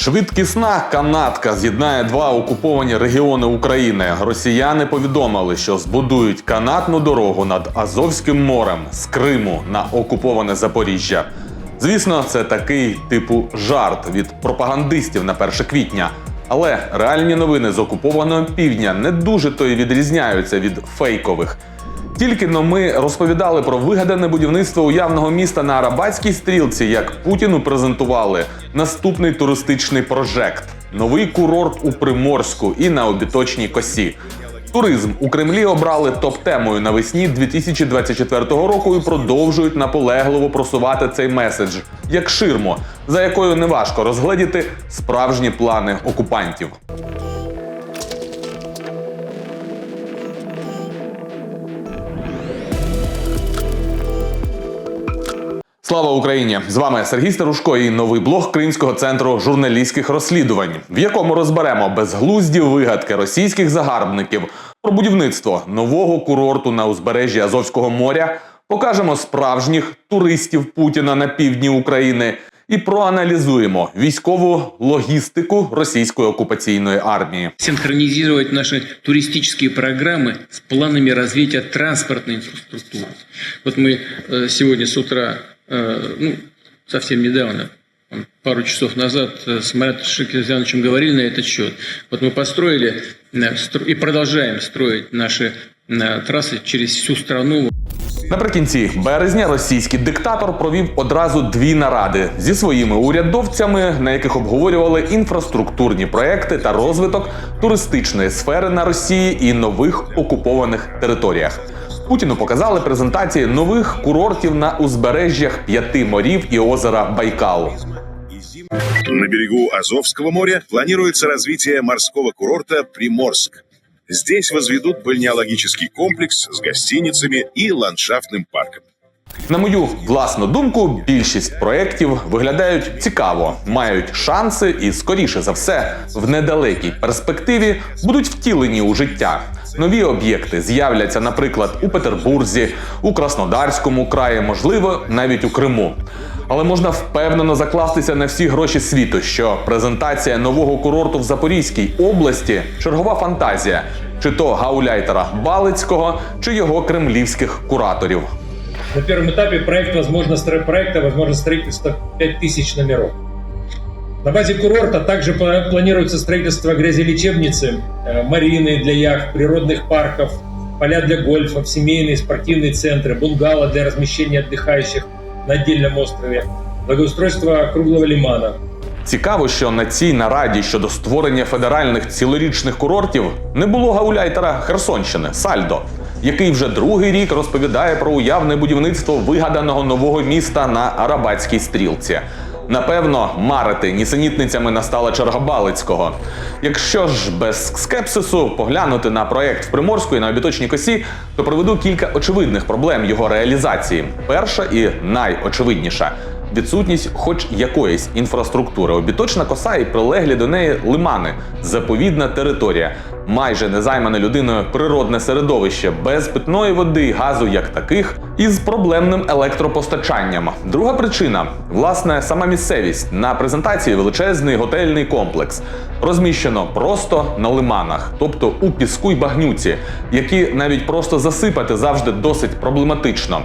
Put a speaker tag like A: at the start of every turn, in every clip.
A: Швидкісна канатка з'єднає два окуповані регіони України. Росіяни повідомили, що збудують канатну дорогу над Азовським морем з Криму на окуповане Запоріжжя. Звісно, це такий типу жарт від пропагандистів на 1 квітня. Але реальні новини з окупованого півдня не дуже то й відрізняються від фейкових. Тільки но ми розповідали про вигадане будівництво уявного міста на Арабатській стрілці, як Путіну презентували наступний туристичний прожект новий курорт у Приморську і на обіточній косі. Туризм у Кремлі обрали топ-темою навесні 2024 року і продовжують наполегливо просувати цей меседж як ширму, за якою неважко розгледіти справжні плани окупантів. Слава Україні! З вами Сергій Старушко і новий блог Кримського центру журналістських розслідувань, в якому розберемо безглузді вигадки російських загарбників про будівництво нового курорту на узбережжі Азовського моря, покажемо справжніх туристів Путіна на півдні України і проаналізуємо військову логістику російської окупаційної армії.
B: синхронизировать наши туристические программы с планами развития транспортной инфраструктуры. Вот мы э, сегодня с утра, э, ну, совсем недавно, там, пару часов назад э, с Маратом Шикерзяновичем говорили на этот счет. Вот мы построили э, стро- и продолжаем строить наши э, трассы через всю страну.
A: Наприкінці березня російський диктатор провів одразу дві наради зі своїми урядовцями, на яких обговорювали інфраструктурні проекти та розвиток туристичної сфери на Росії і нових окупованих територіях. Путіну показали презентації нових курортів на узбережжях п'яти морів і озера Байкал.
C: На берегу Азовского моря планируется развитие морского курорта Приморск. Здесь возведут бальнеологический комплекс с гостиницами и ландшафтным парком.
A: На мою власну думку, більшість проєктів виглядають цікаво, мають шанси і, скоріше за все, в недалекій перспективі будуть втілені у життя. Нові об'єкти з'являться, наприклад, у Петербурзі, у Краснодарському краї, можливо, навіть у Криму. Але можна впевнено закластися на всі гроші світу, що презентація нового курорту в Запорізькій області чергова фантазія, чи то гауляйтера Балицького, чи його кремлівських кураторів.
D: На первом этапе проект возможно стро- проекта возможно строительство 5000 номеров. На базе курорта также пла- планируется строительство грязелечебницы, э, марины для яхт, природных парков, поля для гольфа, семейные спортивные центры, бунгало для размещения отдыхающих на отдельном острове, благоустройство круглого лимана.
A: Цікаво, що на цій нараді щодо створення федеральних цілорічних курортів не було гауляйтера Херсонщини Сальдо, який вже другий рік розповідає про уявне будівництво вигаданого нового міста на Арабатській стрілці. Напевно, марити нісенітницями настала черга Балицького. Якщо ж без скепсису поглянути на проект в Приморську і на обіточній косі, то проведу кілька очевидних проблем його реалізації. Перша і найочевидніша відсутність хоч якоїсь інфраструктури. Обіточна коса і прилеглі до неї лимани, заповідна територія, майже незаймане людиною природне середовище, без питної води, газу як таких, і з проблемним електропостачанням. Друга причина власне сама місцевість на презентації величезний готельний комплекс. Розміщено просто на лиманах, тобто у піску й багнюці, які навіть просто засипати завжди досить проблематично.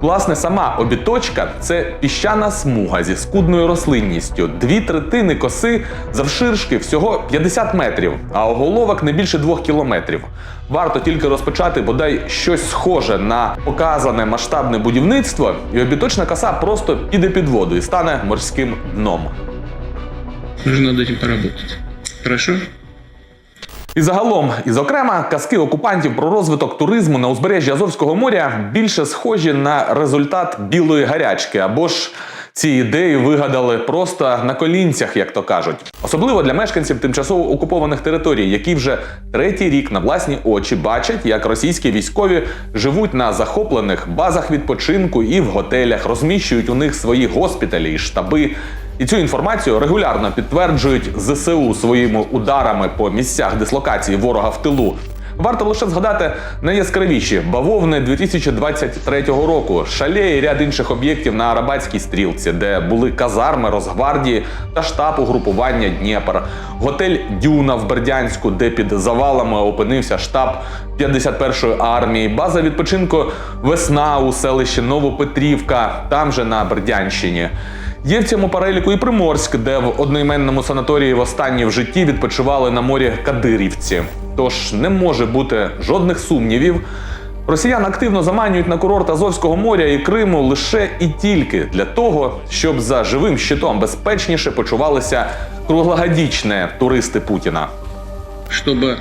A: Власне, сама обіточка це піщана смуга зі скудною рослинністю. Дві третини коси завширшки всього 50 метрів, а оголовок не більше 2 кілометрів. Варто тільки розпочати бодай щось схоже на показане масштабне будівництво, і обіточна коса просто піде під воду і стане морським дном.
B: Нужно над этим поработать. Хорошо?
A: І загалом, і зокрема, казки окупантів про розвиток туризму на узбережжі Азовського моря більше схожі на результат білої гарячки або ж. Ці ідеї вигадали просто на колінцях, як то кажуть, особливо для мешканців тимчасово окупованих територій, які вже третій рік на власні очі бачать, як російські військові живуть на захоплених базах відпочинку і в готелях, розміщують у них свої госпіталі і штаби. І цю інформацію регулярно підтверджують ЗСУ своїми ударами по місцях дислокації ворога в тилу. Варто лише згадати найяскравіші бавовни 2023 року, шале і ряд інших об'єктів на Арабатській стрілці, де були казарми Росгвардії та штаб угрупування Дніпр, готель Дюна в Бердянську, де під завалами опинився штаб 51-ї армії, база відпочинку Весна у селищі Новопетрівка, там же на Бердянщині. Є в цьому переліку і Приморськ, де в одноіменному санаторії востаннє в житті відпочивали на морі кадирівці. Тож не може бути жодних сумнівів. Росіян активно заманюють на курорт Азовського моря і Криму лише і тільки для того, щоб за живим щитом безпечніше почувалися круглогодічні туристи Путіна.
B: чтобы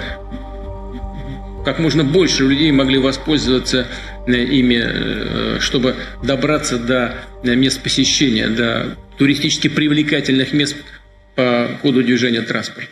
B: как можно больше людей могли воспользоваться э, ими, э, чтобы добраться до э, мест посещения, до туристически привлекательных мест по ходу движения транспорта.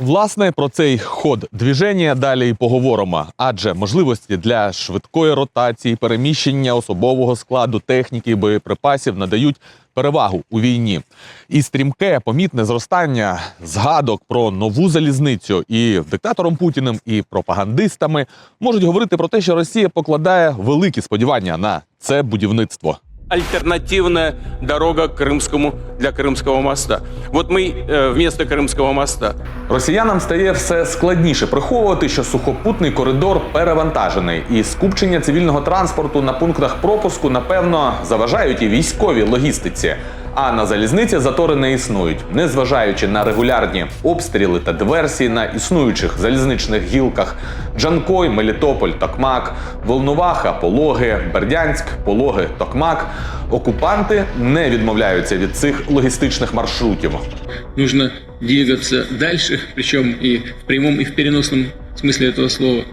A: Власне, про цей ход движення далі і поговоримо, адже можливості для швидкої ротації, переміщення особового складу, техніки боєприпасів надають перевагу у війні. І стрімке помітне зростання згадок про нову залізницю і диктатором Путіним, і пропагандистами можуть говорити про те, що Росія покладає великі сподівання на це будівництво
E: альтернативная дорога к Крымскому для Крымского моста. Вот мы э, вместо Крымского моста
A: Росіянам стає все складніше приховувати, що сухопутний коридор перевантажений, і скупчення цивільного транспорту на пунктах пропуску, напевно, заважають і військовій логістиці. А на залізниці затори не існують, незважаючи на регулярні обстріли та диверсії на існуючих залізничних гілках Джанкой, Мелітополь, Токмак, Волноваха, Пологи, Бердянськ, Пологи, Токмак. Окупанти не відмовляються від цих логістичних маршрутів.
B: Нужно двигаться дальше, причем и в прямом, и в переносном смысле этого слова.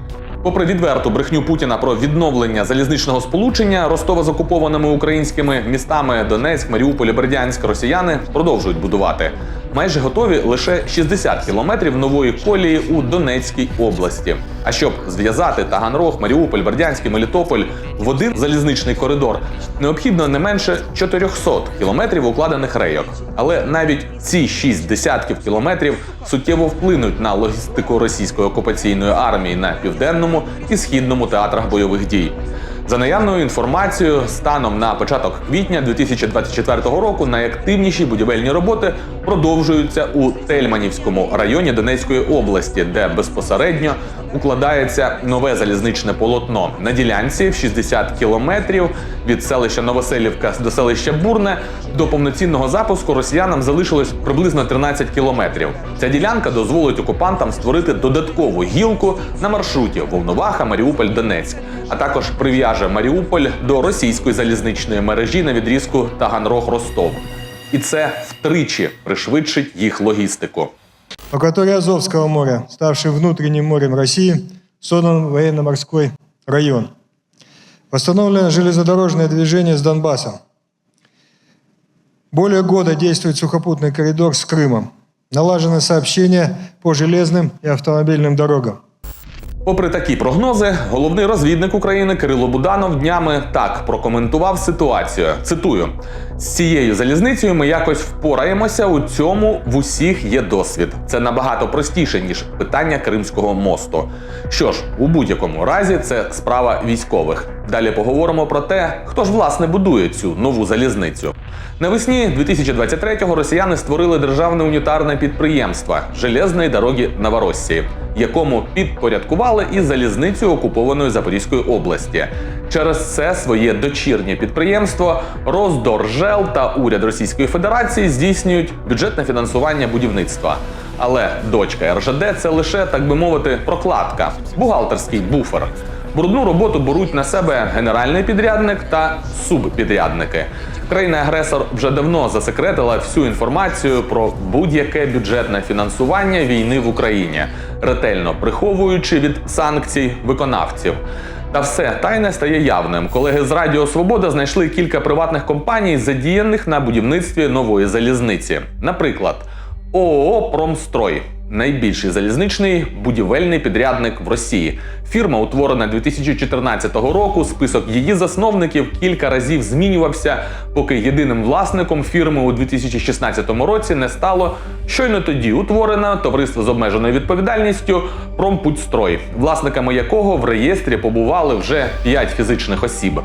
A: Попри відверту брехню Путіна про відновлення залізничного сполучення Ростова з окупованими українськими містами Донецьк, Маріуполь Бердянськ росіяни продовжують будувати. Майже готові лише 60 кілометрів нової колії у Донецькій області. А щоб зв'язати Таганрог, Маріуполь, Бердянськ і Мелітополь в один залізничний коридор, необхідно не менше 400 кілометрів укладених рейок. Але навіть ці 6 десятків кілометрів суттєво вплинуть на логістику російської окупаційної армії на південному і східному театрах бойових дій. За наявною інформацією, станом на початок квітня 2024 року найактивніші будівельні роботи продовжуються у Тельманівському районі Донецької області, де безпосередньо укладається нове залізничне полотно на ділянці в 60 кілометрів від селища Новоселівка до селища Бурне. До повноцінного запуску росіянам залишилось приблизно 13 кілометрів. Ця ділянка дозволить окупантам створити додаткову гілку на маршруті Волноваха, Маріуполь, Донецьк, а також прив'яже Маріуполь до російської залізничної мережі на відрізку Таганрог-Ростов. І це втричі пришвидшить їх логістику.
F: Акватории Азовского моря, ставший внутренним морем России, создан военно-морской район. Восстановлено железнодорожное движение с Донбассом. Более года действует сухопутный коридор с Крымом. Налажены сообщения по железным и автомобильным дорогам.
A: Попри такі прогнози, головний розвідник України Кирило Буданов днями так прокоментував ситуацію. Цитую: з цією залізницею ми якось впораємося. У цьому в усіх є досвід. Це набагато простіше ніж питання Кримського мосту. Що ж, у будь-якому разі, це справа військових. Далі поговоримо про те, хто ж власне будує цю нову залізницю. Навесні 2023-го росіяни створили державне унітарне підприємство Железної дороги Новоросії, якому підпорядкували і залізницю окупованої Запорізької області. Через це своє дочірнє підприємство Роздоржел та уряд Російської Федерації здійснюють бюджетне фінансування будівництва. Але дочка РЖД це лише, так би мовити, прокладка, бухгалтерський буфер. Брудну роботу беруть на себе генеральний підрядник та субпідрядники. Країна-агресор вже давно засекретила всю інформацію про будь-яке бюджетне фінансування війни в Україні, ретельно приховуючи від санкцій виконавців. Та все тайне стає явним. Колеги з Радіо Свобода знайшли кілька приватних компаній, задіяних на будівництві нової залізниці. Наприклад, ООО Промстрой, найбільший залізничний будівельний підрядник в Росії. Фірма, утворена 2014 року. Список її засновників кілька разів змінювався, поки єдиним власником фірми у 2016 році не стало щойно тоді утворено товариство з обмеженою відповідальністю Промпутстрой, власниками якого в реєстрі побували вже 5 фізичних осіб.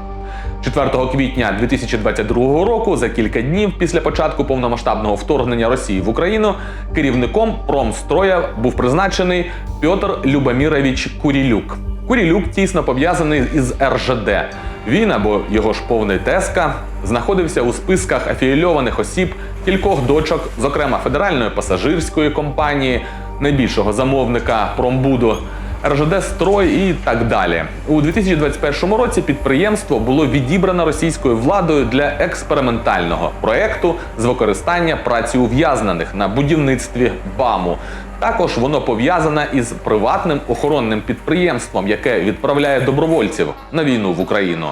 A: 4 квітня 2022 року, за кілька днів після початку повномасштабного вторгнення Росії в Україну, керівником промстроя був призначений Пьотр Любомірович Курілюк. Курілюк тісно пов'язаний із РЖД. Він або його ж повний теска знаходився у списках афілійованих осіб кількох дочок, зокрема федеральної пасажирської компанії, найбільшого замовника Промбуду. РЖД Строй і так далі. У 2021 році підприємство було відібрано російською владою для експериментального проекту з використання праці ув'язнених на будівництві БАМу. Також воно пов'язане із приватним охоронним підприємством, яке відправляє добровольців на війну в Україну.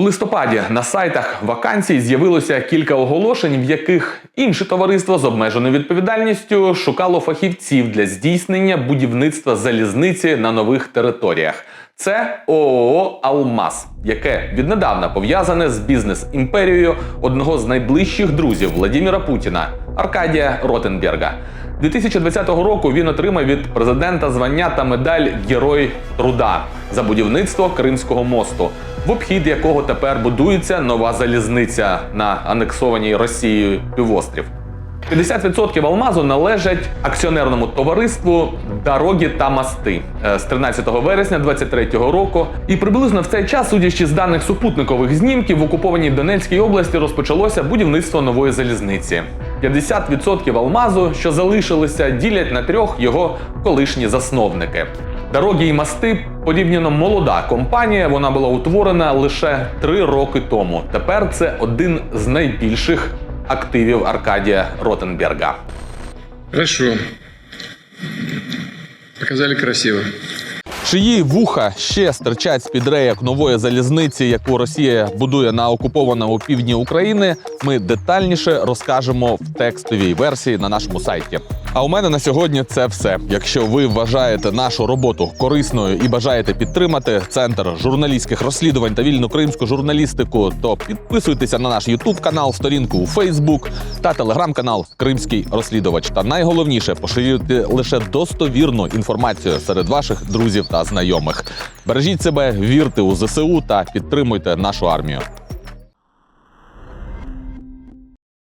A: У листопаді на сайтах вакансій з'явилося кілька оголошень, в яких інше товариство з обмеженою відповідальністю шукало фахівців для здійснення будівництва залізниці на нових територіях. Це ООО Алмаз, яке віднедавна пов'язане з бізнес-імперією одного з найближчих друзів Владіміра Путіна Аркадія Ротенберга. 2020 року він отримав від президента звання та медаль Герой труда за будівництво Кримського мосту, в обхід якого тепер будується нова залізниця на анексованій Росією півострів. 50% алмазу належать акціонерному товариству Дороги та мости е, з 13 вересня 2023 року. І приблизно в цей час, судячи з даних супутникових знімків, в окупованій Донецькій області розпочалося будівництво нової залізниці. 50% алмазу, що залишилися, ділять на трьох його колишні засновники. Дороги і мости порівняно молода компанія. Вона була утворена лише три роки тому. Тепер це один з найбільших активів Аркадія Ротенберга.
B: Хорошо. Показали красиво.
A: Чиї вуха ще стирчать з-під рейок нової залізниці, яку Росія будує на окупованому півдні України, ми детальніше розкажемо в текстовій версії на нашому сайті. А у мене на сьогодні це все. Якщо ви вважаєте нашу роботу корисною і бажаєте підтримати центр журналістських розслідувань та вільну кримську журналістику, то підписуйтеся на наш Ютуб канал, сторінку у Фейсбук та телеграм-канал Кримський розслідувач. Та найголовніше поширюйте лише достовірну інформацію серед ваших друзів та знайомих. Бережіть себе, вірте у ЗСУ та підтримуйте нашу армію.